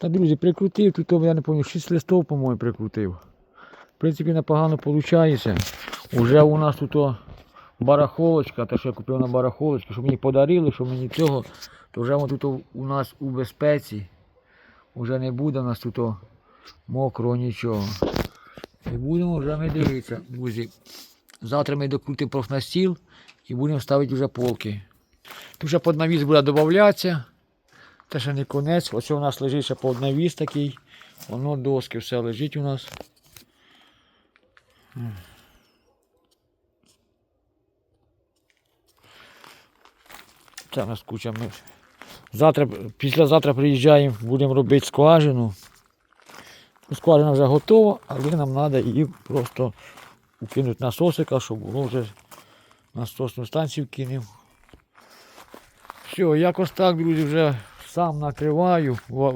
Та, друзі, прикрутив, тут, я не пам'ятаю, 6 листов, по-моєму, прикрутив. В принципі, непогано виходить. Уже у нас тут барахолочка, те, що я купив на барахолочці, що мені подарили, що мені цього, то вже тут у нас у безпеці. Уже не буде у нас тут о, мокрого нічого. І будемо вже ми дивитися, друзі. Завтра ми докрутимо профнастіл і будемо ставити вже полки. Тут вже під навіс буде додатися. Це ще не конець. Ось у нас лежить ще під навіс такий. Воно доски все лежить у нас. Це у нас куча. Ми... Завтра, післязавтра приїжджаємо, будемо робити скважину. Ну, Скважина вже готова, але нам треба її просто укинути насосика, щоб було вже насосну станцію кинемо. Все, якось так, друзі, вже сам накриваю. Ва-